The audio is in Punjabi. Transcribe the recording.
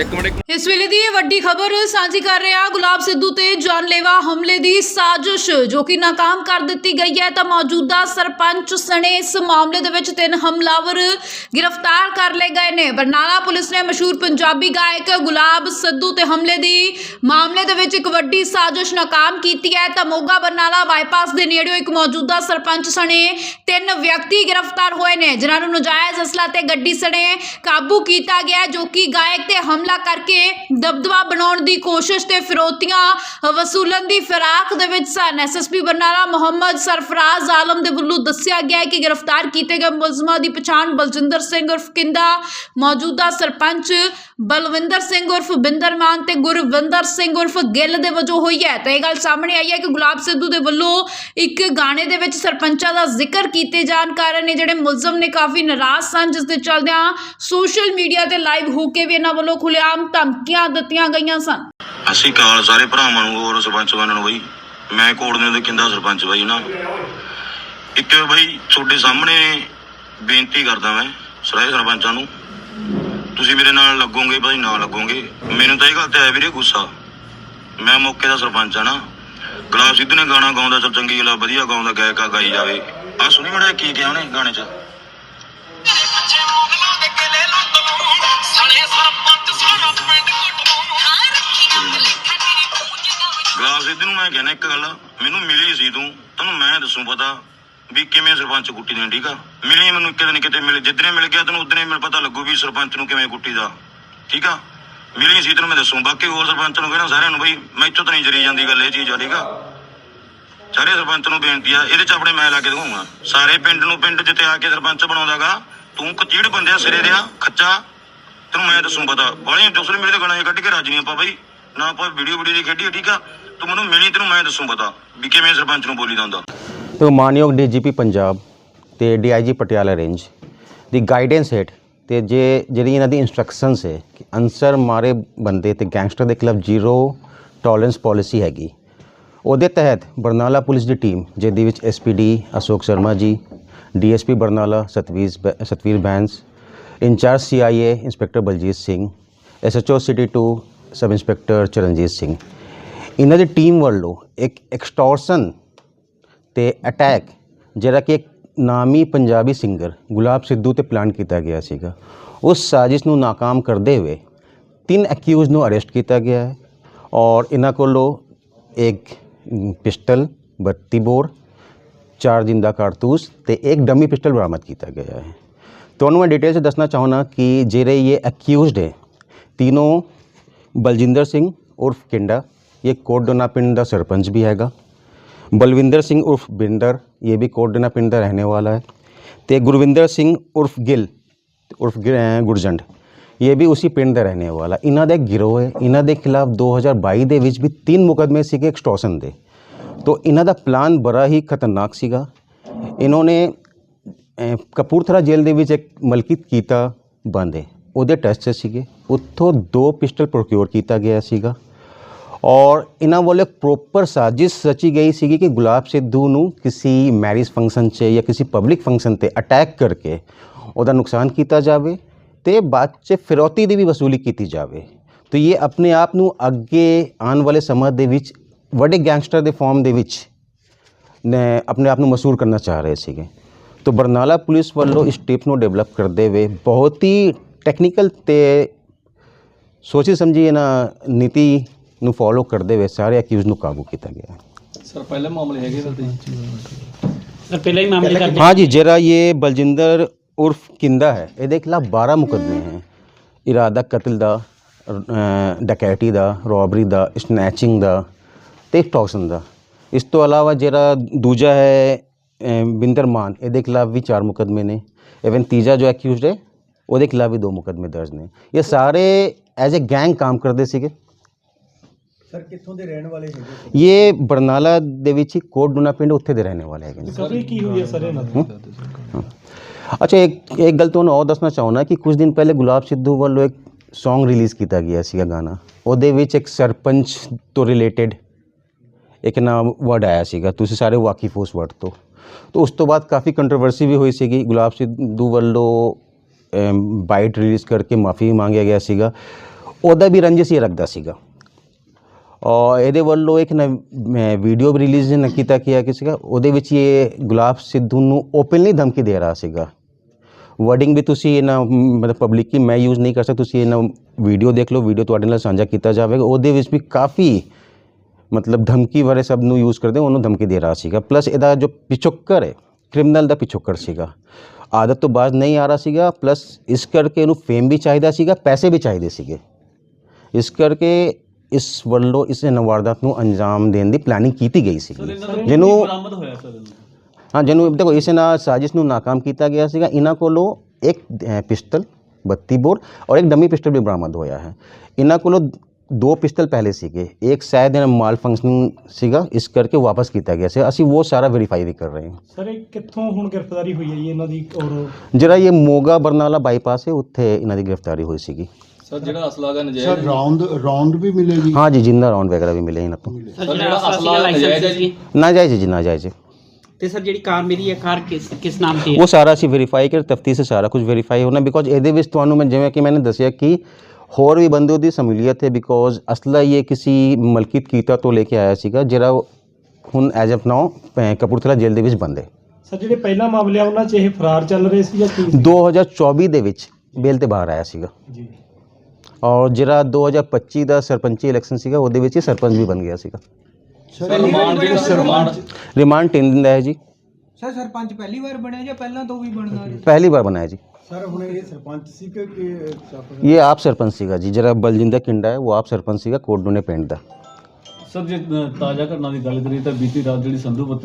ਇੱਕ ਮਿੰਟ ਇਸ ਵੇਲੇ ਦੀ ਇਹ ਵੱਡੀ ਖਬਰ ਸਾਂਝੀ ਕਰ ਰਿਹਾ ਗੁਲਾਬ ਸਿੱਧੂ ਤੇ ਜਾਨਲੇਵਾ ਹਮਲੇ ਦੀ ਸਾਜ਼ਿਸ਼, ਜੋ ਕਿ ਨਾਕਾਮ ਕਰ ਦਿੱਤੀ ਗਈ ਹੈ, ਤਾਂ ਮੌਜੂਦਾ ਸਰਪੰਚ ਸਣੇ ਇਸ ਮਾਮਲੇ ਦੇ ਵਿੱਚ ਤਿੰਨ ਹਮਲਾਵਰ ਗ੍ਰਿਫਤਾਰ ਕਰ ਲਏ ਗਏ ਨੇ। ਬਰਨਾਲਾ ਪੁਲਿਸ ਨੇ ਮਸ਼ਹੂਰ ਪੰਜਾਬੀ ਗਾਇਕ ਗੁਲਾਬ ਸਿੱਧੂ ਤੇ ਹਮਲੇ ਦੀ ਮਾਮਲੇ ਦੇ ਵਿੱਚ ਇੱਕ ਵੱਡੀ ਸਾਜ਼ਿਸ਼ ਨਾਕਾਮ ਕੀਤੀ ਹੈ, ਤਾਂ ਮੋਗਾ ਬਰਨਾਲਾ ਬਾਈਪਾਸ ਦੇ ਨੇੜਿਓਂ ਇੱਕ ਮੌਜੂਦਾ ਸਰਪੰਚ ਸਣੇ ਤਿੰਨ ਵਿਅਕਤੀ ਗ੍ਰਿਫਤਾਰ ਹੋਏ ਨੇ, ਜਿਨ੍ਹਾਂ ਨੂੰ ਨਜਾਇਜ਼ ਅਸਲਾ ਤੇ ਗੱਡੀ ਸਣੇ ਕਾਬੂ ਕੀਤਾ ਗਿਆ, ਜੋ ਕਿ ਗਾਇਕ ਤੇ ਹਮਲਾ ਕਰਕੇ ਦਬਦਬਾ ਬਣਾਉਣ ਦੀ ਕੋਸ਼ਿਸ਼ ਤੇ ਫਿਰੋਤੀਆਂ ਵਸੂਲਣ ਦੀ ਫਿਰਾਕ ਦੇ ਵਿੱਚ ਸਨ। ਐਸਐਸਪੀ ਬਰਨਾਲਾ ਮੁਹੰਮਦ ਸਰਫਰਾਜ਼ ਆਲਮ ਦੇ ਵੱਲੋਂ ਦੱਸਿਆ ਗਿਆ ਹੈ ਕਿ ਗ੍ਰਿਫਤਾਰ ਕੀਤੇ ਗਏ ਮੁਲਜ਼ਮਾਂ ਦੀ ਪਛਾਣ ਬਲਜਿੰਦਰ ਸਿੰਘ ਉਰਫ ਕਿੰਦਾ, ਮੌਜੂਦਾ ਸਰਪੰਚ ਬਲਵਿੰਦਰ ਸਿੰਘ ਉਰਫ ਬਿੰਦਰ ਮਾਨ ਤੇ ਗੁਰਵਿੰਦਰ ਸਿੰਘ ਉਰਫ ਗਿੱਲ ਦੇ ਵਜੋਂ ਹੋਈ ਹੈ। ਤਾਂ ਇਹ ਗੱਲ ਸਾਹਮਣੇ ਆਈ ਹੈ ਕਿ ਗੁਲਾਬ ਸਿੱਧੂ ਦੇ ਵੱਲੋਂ ਇੱਕ ਗਾਣੇ ਦੇ ਵਿੱਚ ਸਰਪੰਚਾਂ ਦਾ ਜ਼ਿਕਰ ਕੀਤੇ ਜਾਣ ਕਾਰਨ ਇਹ ਜਿਹੜੇ ਮੁਲਜ਼ਮ ਨੇ ਕਾਫੀ ਨਾਰਾਜ਼ ਸਨ, ਜਿਸ ਦੇ ਚੱਲਦਿਆਂ ਸੋਸ਼ਲ ਮੀਡੀਆ ਤੇ ਲਾਈਵ ਹੋ ਕੇ ਵੀ ਇਹਨਾਂ ਵੱਲੋਂ ਖੁੱਲ੍ਹੇਆਮ ਧਮਕੀਆਂ ਦਿੱਤੀਆਂ ਗਈਆਂ ਸਨ। ਅਸੀਂ ਕਾਲ ਸਾਰੇ ਭਰਾਵਾਂ ਨੂੰ ਹੋਰ ਸਰਪੰਚ ਬਣਨ ਨੂੰ ਬਈ। ਮੈਂ ਕੋੜਨੇ ਦੇ ਕਿੰਦਾ ਸਰਪੰਚ ਬਈ ਨਾ? ਇੱਕ ਬਈ ਤੁਹਾਡੇ ਸਾਹਮਣੇ ਬੇਨਤੀ ਕਰਦਾ ਮੈਂ ਸਾਰੇ ਸਰਪੰਚਾਂ ਨੂੰ। ਤੁਸੀਂ ਮੇਰੇ ਨਾਲ ਲੱਗੋਗੇ ਭਾਈ ਨਾ ਲੱਗੋਗੇ। ਮੈਨੂੰ ਤਾਂ ਇਹ ਗੱਲ ਤੇ ਆਇਆ ਵੀਰੇ ਗੁੱਸਾ। ਮੈਂ ਮੌਕੇ ਦਾ ਸਰਪੰਚ ਆ ਨਾ। ਗੁਲਾਬ ਸਿੱਧੂ ਨੇ ਗਾਣਾ ਗਾਉਂਦਾ ਚਲ ਚੰਗੀ ਗੱਲ ਆ ਵਧੀਆ ਗਾਉਂਦਾ ਗਾਇਕ ਗਾਈ ਜਾਵੇ। ਆ ਸੁਣੀ ਮੜਾ ਕੀ ਕਿਹਾ ਉਹਨੇ ਗਾਣੇ 'ਚ? ਸਣੇ ਸਰਪੰਚ ਕਹਿਣਾ ਇੱਕ ਗੱਲ, ਮੈਨੂੰ ਮਿਲੀ ਸੀ ਤੂੰ, ਤੈਨੂੰ ਮੈਂ ਦੱਸੂ ਪਤਾ ਵੀ ਕਿਵੇਂ ਸਰਪੰਚ ਕੁੱਟੀ ਦੀ ਠੀਕ ਆ? ਮਿਲੀ ਮੈਨੂੰ ਕਿਤੇ ਨਾ ਕਿਤੇ ਮਿਲ ਜਿੱਦਨੇ ਮਿਲ ਗਿਆ ਤੈਨੂੰ ਉਦਨੇ ਮੈਨੂੰ ਪਤਾ ਲੱਗੂ ਵੀ ਸਰਪੰਚ ਨੂੰ ਕਿਵੇਂ ਕੁੱਟੀ ਦਾ ਠੀਕ ਆ? ਮਿਲੀ ਸੀ ਤੈਨੂੰ ਮੈਂ ਦੱਸੂ, ਬਾਕੀ ਹੋਰ ਸਰਪੰਚ ਨੂੰ ਕਹਿਣਾ ਸਾਰਿਆਂ ਨੂੰ ਬਈ, ਮੈਥੋਂ ਤਾਂ ਨਹੀਂ ਜਰੀ ਜਾਂਦੀ ਗੱਲ ਇਹ ਚੀਜ਼ ਆ, ਠੀਕ ਆ? ਸਾਰੇ ਸਰਪੰਚ ਨੂੰ ਬੇਨਤੀ ਆ, ਇਹਦੇ ਚ ਆਪਣੇ ਮੈਂ ਲਾ ਕੇ ਦਿਖਾਉਂਗਾ। ਸਾਰੇ ਪਿੰਡ ਨੂੰ ਪਿੰਡ ਜਿੱਤੇ ਆ ਕੇ ਸਰਪੰਚ ਬਣਾਉਂਦਾਗਾ, ਤੂੰ ਕਚੀੜ ਬੰਦਿਆ ਸਿਰੇ ਰਿਆ ਖੱਚਾ। ਤੈਨੂੰ ਮੈਂ ਦੱਸੂ ਪਤਾ ਬਾਲੀਆਂ ਦੂਸਰੇ ਮੇਰੇ ਦੇ ਗਾਣਾ ਕੱਢ ਕੇ ਰਾਜੀ ਨਹੀਂ ਆਪਾਂ ਬਈ। ਨਾ ਆਪਾਂ ਵੀਡੀਓ ਵੀਡੀਓ ਦੀ ਖੇਡੀ ਠੀਕ ਆ? ਤੂੰ ਮੈਨੂੰ ਮਿਲੀ, ਤੈਨੂੰ ਮੈਂ ਦੱਸੂ ਪਤਾ ਵੀ ਕਿਵੇਂ ਸਰਪੰਚ ਨੂੰ ਬੋਲੀ ਦਾ ਹੁੰਦਾ। ਤੇ ਮਾਨਯੋਗ ਡੀਜੀਪੀ ਪੰਜਾਬ ਤੇ ਡੀਆਈਜੀ ਪਟਿਆਲਾ ਰੇਂਜ ਦੀ ਗਾਈਡੈਂਸ ਹੇਠ ਤੇ ਜੇ ਜਿਹੜੀ ਇਹਨਾਂ ਦੀ ਇਨਸਟਰਕਸ਼ਨਸ ਹੈ ਕਿ ਅਨਸਰ ਮਾਰੇ ਬੰਦੇ ਤੇ ਗੈਂਗਸਟਰ ਦੇ ਖਿਲਾਫ ਜ਼ੀਰੋ ਟੋਲਰੈਂਸ ਪਾਲਿਸੀ ਹੈਗੀ। ਉਹਦੇ ਤਹਿਤ ਬਰਨਾਲਾ ਪੁਲਿਸ ਦੀ ਟੀਮ ਜਿਹਦੇ ਵਿੱਚ ਐਸਪੀਡੀ ਅਸ਼ੋਕ ਸ਼ਰਮਾ ਜੀ ਡੀਐਸਪੀ ਬਰਨਾਲਾ ਸਤਵੀਰ ਬ- Satvir Bains, in charge CIA inspector Baljit Singh SHO city 2 sub inspector Charanjit Singh. ਇਹਨਾਂ ਦੀ ਟੀਮ ਵੱਲੋਂ ਇੱਕ ਐਕਸਟੋਰਸ਼ਨ ਤੇ ਅਟੈਕ ਜਿਹੜਾ ਕਿ ਇੱਕ ਨਾਮੀ ਪੰਜਾਬੀ ਸਿੰਗਰ ਗੁਲਾਬ ਸਿੱਧੂ ਤੇ ਪਲਾਨ ਕੀਤਾ ਗਿਆ ਸੀਗਾ। ਉਸ ਸਾਜ਼ਿਸ਼ ਨੂੰ ਨਾਕਾਮ ਕਰਦੇ ਹੋਏ ਤਿੰਨ ਅਕਿਊਜ਼ ਨੂੰ ਅਰੈਸਟ ਕੀਤਾ ਗਿਆ ਹੈ ਔਰ ਇਹਨਾਂ ਕੋਲੋਂ ਇੱਕ ਪਿਸਟਲ 32 ਬੋਰ, ਚਾਰ ਜਿੰਦਾ ਕਾਰਤੂਸ ਤੇ ਇੱਕ ਡਮੀ ਪਿਸਟਲ ਬਰਾਮਦ ਕੀਤਾ ਗਿਆ ਹੈ। ਤੁਹਾਨੂੰ ਮੈਂ ਡਿਟੇਲ 'ਚ ਦੱਸਣਾ ਚਾਹੁੰਦਾ ਕਿ ਜਿਹੜੇ ਇਹ ਅਕਿਊਜ਼ਡ ਹੈ, ਤਿੰਨੋਂ ਬਲਜਿੰਦਰ ਸਿੰਘ ਉਰਫ ਕਿੰਡਾ ਇਹ ਕੋਟਡੋਨਾ ਪਿੰਡ ਦਾ ਸਰਪੰਚ ਵੀ ਹੈਗਾ ਬਲਵਿੰਦਰ ਸਿੰਘ ਉਰਫ ਬਿੰਦਰ ਇਹ ਵੀ ਕੋਟਡਨਾ ਪਿੰਡ ਦਾ ਰਹਿਣੇ ਵਾਲਾ ਹੈ ਤੇ ਗੁਰਵਿੰਦਰ ਸਿੰਘ ਉਰਫ ਗਿੱਲ ਉਰਫ ਗਿ- ਅਹ ਗੁਰਜੰਡ ਇਹ ਵੀ ਉਸੇ ਪਿੰਡ ਦਾ ਰਹਿਣੇ ਵਾਲਾ ਇਹਨਾਂ ਦਾ ਗਿਰੋਹ ਹੈ ਇਹਨਾਂ ਦੇ ਖਿਲਾਫ 2022 ਦੇ ਵਿੱਚ ਵੀ ਤਿੰਨ ਮੁਕਦਮੇ ਸੀਗੇ ਐਕਸਟੋਰਸ਼ਨ ਦੇ ਤੋ ਇਹਨਾਂ ਦਾ ਪਲਾਨ ਬੜਾ ਹੀ ਖਤਰਨਾਕ ਸੀਗਾ ਇਹਨਾਂ ਨੇ ਕਪੂਰਥਲਾ ਜੇਲ੍ਹ ਦੇ ਵਿੱਚ ਇੱਕ ਮਲਕੀਤ ਕੀਤਾ ਬੰਦ ਉਹਦੇ ਟੈਸਟ ਸੀਗੇ ਉੱਥੋਂ ਦੋ ਪਿਸਟਲ ਪ੍ਰੋਕਿਉਰ ਕੀਤਾ ਗਿਆ ਸੀਗਾ ਔਰ ਇਹਨਾਂ ਵੱਲੋਂ ਪ੍ਰੋਪਰ ਸਾਜ਼ਿਸ਼ ਰਚੀ ਗਈ ਸੀਗੀ ਕਿ ਗੁਲਾਬ ਸਿੱਧੂ ਨੂੰ ਕਿਸੇ ਮੈਰਿਜ ਫੰਕਸ਼ਨ 'ਚ ਜਾਂ ਕਿਸੇ ਪਬਲਿਕ ਫੰਕਸ਼ਨ ਤੇ ਅਟੈਕ ਕਰਕੇ ਉਹਦਾ ਨੁਕਸਾਨ ਕੀਤਾ ਜਾਵੇ ਤੇ ਬਾਅਦ 'ਚ ਫਿਰੌਤੀ ਦੀ ਵੀ ਵਸੂਲੀ ਕੀਤੀ ਜਾਵੇ। ਤੇ ਇਹ ਆਪਣੇ ਆਪ ਨੂੰ ਅੱਗੇ ਆਉਣ ਵਾਲੇ ਸਮਾਂ ਦੇ ਵਿੱਚ ਵੱਡੇ ਗੈਂਗਸਟਰ ਦੇ ਫਾਰਮ ਦੇ ਵਿੱਚ ਨੇ ਆਪਣੇ ਆਪ ਨੂੰ ਮਸ਼ਹੂਰ ਕਰਨਾ ਚਾਹ ਰਹੇ ਸੀਗੇ। ਤੋ ਬਰਨਾਲਾ ਪੁਲਿਸ ਵੱਲੋਂ ਇਸ ਟਿਪ ਨੂੰ ਡਿਵੈਲਪ ਕਰਦੇ ਹੋਏ ਬਹੁਤ ਹੀ ਟੈਕਨੀਕਲ ਤੇ ਸੋਚੀ ਸਮਝੀ ਇਹਨਾਂ ਨੀਤੀ ਨੂੰ ਫੋਲੋ ਕਰਦੇ ਹੋਏ ਸਾਰੇ ਅਕਿਊਜ਼ ਨੂੰ ਕਾਬੂ ਕੀਤਾ ਗਿਆ ਸਰ ਪਹਿਲੇ ਮਾਮਲੇ ਹੈਗੇ ਤਾਂ ਸਰ ਪਹਿਲਾਂ ਹੀ ਮਾਮਲੇ ਕਰਦੇ हाँ जी जरा ये बलजिंदर उर्फ किंदा है ਇਹਦੇ ਖਿਲਾਫ 12 ਮੁਕੱਦਮੇ ਹੈ ਇਰਾਦਾ ਕਤਲ ਦਾ ਅ, ਡਕੈਤੀ ਦਾ ਰੋਬਰੀ ਦਾ ਸਨੈਚਿੰਗ ਦਾ ਤੇ ਟੌਕਸਨ ਦਾ ਇਸ ਤੋਂ ਇਲਾਵਾ ਜਿਹੜਾ ਦੂਜਾ ਹੈ ਅ, ਬਿੰਦਰ ਮਾਨ ਇਹਦੇ ਖਿਲਾਫ ਵੀ 4 ਮੁਕੱਦਮੇ ਨੇ ਇਵਨ ਤੀਜਾ ਜੋ ਐਕਿਊਜ਼ਡ ਹੈ ਉਹਦੇ ਖਿਲਾਫ ਵੀ 2 ਮੁਕੱਦਮੇ ਦਰਜ ਨੇ ਇਹ ਸਾਰੇ ਐਜ਼ ਅ ਗੈਂਗ ਕੰਮ ਕਰਦੇ ਸੀਗੇ ਸਰ ਕਿੱਥੋਂ ਦੇ ਰਹਿਣ ਵਾਲੇ ਹੈਗੇ ਇਹ ਬਰਨਾਲਾ ਦੇ ਵਿੱਚ ਹੀ ਕੋਟ ਡੂਨਾ ਪਿੰਡ ਉੱਥੇ ਦੇ ਰਹਿਣੇ ਵਾਲੇ ਹੈਗੇ ਨੇ। ਕਵਰੀ ਕੀ ਹੋਈ ਹੈ ਸਰ ਇਹਨਾਂ ਦੀ? ਅੱਛਾ ਇੱਕ ਇੱਕ ਗੱਲ ਤੁਹਾਨੂੰ ਹੋਰ ਦੱਸਣਾ ਚਾਹੁੰਦਾ ਕਿ ਕੁਝ ਦਿਨ ਪਹਿਲੇ ਗੁਲਾਬ ਸਿੱਧੂ ਵੱਲੋਂ ਇੱਕ Song ਰਿਲੀਜ਼ ਕੀਤਾ ਗਿਆ ਸੀਗਾ ਗਾਣਾ। ਉਹਦੇ ਵਿੱਚ ਇੱਕ ਸਰਪੰਚ ਤੋਂ ਰਿਲੇਟਡ ਇੱਕ ਨਾਮ ਵਰਡ ਆਇਆ ਸੀਗਾ। ਤੁਸੀਂ ਸਾਰੇ ਵਾਕਿਫ ਹੋ ਉਸ ਵਰਡ ਤੋਂ। ਤਾਂ ਉਸ ਤੋਂ ਬਾਅਦ ਕਾਫੀ ਕੰਟਰੋਵਰਸੀ ਵੀ ਹੋਈ ਸੀਗੀ। ਗੁਲਾਬ ਸਿੱਧੂ ਵੱਲੋਂ ਬਾਈਟ ਰਿਲੀਜ਼ ਕਰਕੇ ਮਾਫੀ ਮੰਗਿਆ ਗਿਆ ਸੀਗਾ। ਉਹਦਾ ਵੀ ਰੰਜਿਸ਼ ਹੀ ਰੱਖਦਾ ਸੀਗਾ। ਇਹਦੇ ਵੱਲੋਂ ਇੱਕ ਨਾ ਮੈਂ ਵੀਡੀਓ ਵੀ ਰਿਲੀਜ਼ ਨਾ ਕੀਤਾ ਗਿਆ ਕਿ ਸੀਗਾ ਉਹਦੇ ਵਿੱਚ ਇਹ ਗੁਲਾਬ ਸਿੱਧੂ ਨੂੰ ਓਪਨਲੀ ਧਮਕੀ ਦੇ ਰਿਹਾ ਸੀਗਾ। ਵਰਡਿੰਗ ਵੀ ਤੁਸੀਂ ਇਹਨਾਂ, ਮਤਲਬ ਪਬਲਿਕ ਮੈਂ ਯੂਜ਼ ਨਹੀਂ ਕਰ ਸਕਦਾ, ਤੁਸੀਂ ਇਹਨਾਂ ਵੀਡੀਓ ਦੇਖ ਲਓ ਵੀਡੀਓ ਤੁਹਾਡੇ ਨਾਲ ਸਾਂਝਾ ਕੀਤਾ ਜਾਵੇਗਾ। ਉਹਦੇ ਵਿੱਚ ਵੀ ਕਾਫੀ, ਮਤਲਬ ਧਮਕੀ ਵਾਲੇ ਸਭ ਨੂੰ ਯੂਜ਼ ਕਰਦੇ, ਉਹਨੂੰ ਧਮਕੀ ਦੇ ਰਿਹਾ ਸੀਗਾ। ਪਲੱਸ ਇਹਦਾ ਜੋ ਪਿਛੋਕਰ ਹੈ ਕ੍ਰਿਮੀਨਲ ਦਾ ਪਿਛੋਕਰ ਸੀਗਾ। ਆਦਤ ਤੋਂ ਬਾਅਦ ਨਹੀਂ ਆ ਰਿਹਾ ਸੀਗਾ ਪਲੱਸ ਇਸ ਕਰਕੇ ਇਹਨੂੰ ਫੇਮ ਵੀ ਚਾਹੀਦਾ ਸੀਗਾ, ਪੈਸੇ ਵੀ ਚਾਹੀਦੇ ਸੀਗੇ। ਇਸ ਕਰਕੇ ਇਸ ਵੱਲੋਂ ਇਸ ਵਾਰਦਾਤ ਨੂੰ ਅੰਜਾਮ ਦੇਣ ਦੀ ਪਲੈਨਿੰਗ ਕੀਤੀ ਗਈ ਸੀ। ਜਿਹਨੂੰ ਬਰਾਮਦ ਹੋਇਆ ਸਰ ਹਾਂ ਜਿਹਨੂੰ ਦੇਖੋ ਇਸ ਨਾਲ ਸਾਜ਼ਿਸ਼ ਨੂੰ ਨਾਕਾਮ ਕੀਤਾ ਗਿਆ ਸੀਗਾ। ਇਹਨਾਂ ਕੋਲੋਂ ਇੱਕ ਪਿਸਟਲ 32 ਬੋਰ ਔਰ ਇੱਕ ਡਮੀ ਪਿਸਟਲ ਵੀ ਬਰਾਮਦ ਹੋਇਆ ਹੈ। ਇਹਨਾਂ ਕੋਲੋਂ ਦੋ ਪਿਸਟਲ ਪਹਿਲੇ ਸੀਗੇ। ਇੱਕ ਸ਼ਾਇਦ ਇਹਨਾਂ ਮਾਲ ਫੰਕਸ਼ਨਿੰਗ ਸੀਗਾ ਇਸ ਕਰਕੇ ਵਾਪਸ ਕੀਤਾ ਗਿਆ ਸੀ। ਅਸੀਂ ਉਹ ਸਾਰਾ ਵੈਰੀਫਾਈ ਵੀ ਕਰ ਰਹੇ ਹਾਂ। ਸਰ ਇਹ ਕਿੱਥੋਂ ਹੁਣ ਗ੍ਰਿਫਤਾਰੀ ਹੋਈ ਹੈ ਜੀ? ਇਹਨਾਂ ਦੀ ਔਰ ਜਿਹੜਾ ਇਹ ਮੋਗਾ ਬਰਨਾਲਾ ਬਾਈਪਾਸ ਹੈ ਉੱਥੇ ਇਹਨਾਂ ਦੀ ਗ੍ਰਿਫਤਾਰੀ ਹੋਈ ਸੀਗੀ। ਸਰ ਜਿਹੜਾ ਅਸਲਾ ਹੈਗਾ ਨਜਾਇਜ਼ ਸਰ ਰਾਉਂਡ ਰਾਉਂਡ ਵੀ ਮਿਲੇਗੀ? ਹਾਂ ਜੀ ਜਿੰਦਾ ਰਾਉਂਡ ਵਗੈਰਾ ਵੀ ਮਿਲੇ ਇਹਨਾਂ ਤੋਂ ਸਰ ਜਿਹੜਾ ਅਸਲਾ ਨਜਾਇਜ਼ ਹੈ ਜੀ। ਨਾ ਜਾਇਜ਼ ਜੀ ਨਾ ਜਾਇਜ਼ ਤੇ ਸਰ ਜਿਹੜੀ ਕਾਰ ਮੇਰੀ ਹੈ ਕਾਰ ਕਿਸ ਕਿਸ ਨਾਮ ਤੇ ਉਹ ਸਾਰਾ ਅਸੀਂ ਵੈਰੀਫਾਈ ਕਰ ਤਫਤੀਸ਼ ਸਾਰਾ ਕੁਝ ਵੈਰੀਫਾਈ ਹੋਣਾ ਬਿਕੋਜ਼ ਇਹਦੇ ਵਿੱਚ ਤੁਹਾਨੂੰ ਮੈਂ ਜਿਵੇਂ ਕਿ ਮੈंने ਦੱਸਿਆ ਕਿ ਹੋਰ ਵੀ ਬੰਦੇ ਉਹਦੀ ਸਮੂਲੀਅਤ ਹੈ ਬਿਕੋਜ਼ ਅਸਲਾ ਇਹ ਕਿਸੇ ਮਲਕੀਤ ਕੀਤਾ ਤੋਂ ਲੈ ਕੇ ਆਇਆ ਸੀਗਾ ਜਿਹੜਾ ਉਹ ਹੁਣ as of now Kapurthala jail ਦੇ ਵਿੱਚ ਬੰਦ ਹੈ। ਸਰ ਜਿਹੜੇ ਪਹਿਲਾ ਮਾਮਲੇ ਆ ਉਹਨਾਂ 'ਚ ਇਹ ਫਰਾਰ ਚੱਲ ਰਹੇ ਸੀ ਜਾਂ ਕੀ ਸੀ? 2024 ਦੇ ਵਿੱਚ ਬੇਲ ਤੇ ਬਾਹਰ ਆਇਆ ਸੀਗਾ। ਜੀ। ਔਰ ਜਿਹੜਾ 2025 ਦਾ ਸਰਪੰਚੀ ਇਲੈਕਸ਼ਨ ਸੀਗਾ ਉਹਦੇ ਵਿੱਚ ਹੀ ਸਰਪੰਚ ਵੀ ਬਣ ਗਿਆ ਸੀਗਾ। ਸਰ ਰਿਮਾਂਡ ਜਿਹੜਾ ਰਿਮਾਂਡ ਰਿਮਾਂਡ 3 ਦਿਨ ਦਾ ਹੈ ਜੀ। ਸਰ ਸਰਪੰਚ ਪਹਿਲੀ ਵਾਰ ਬਣਿਆ ਜਾਂ ਪਹਿਲਾਂ ਤੋਂ ਵੀ ਬਣਦਾ ਰਿਹਾ ਪਹਿਲੀ ਵਾਰ ਬਣਾਇਆ ਜੀ। ਸਰ ਹੁਣ ਇਹ ਸਰਪੰਚ ਸੀ ਕਿ ਇਹ ਆਪ ਸਰਪੰਚ ਸੀਗਾ ਜੀ ਜਿਹੜਾ ਬਲਜਿੰਦਰ ਕਿੰਡਾ ਹੈ ਉਹ ਆਪ ਸਰਪੰਚ ਸੀਗਾ ਕੋਟਡੂਨੇ ਪਿੰਡ ਦਾ। ਸਰ ਜੇ ਤਾਜ਼ਾ ਘਟਨਾ ਦੀ ਗੱਲ ਕਰੀਏ ਤਾਂ ਬੀਤੀ ਰਾਤ ਜਿਹੜੀ ਸੰਧੂ ਬੱਤੀ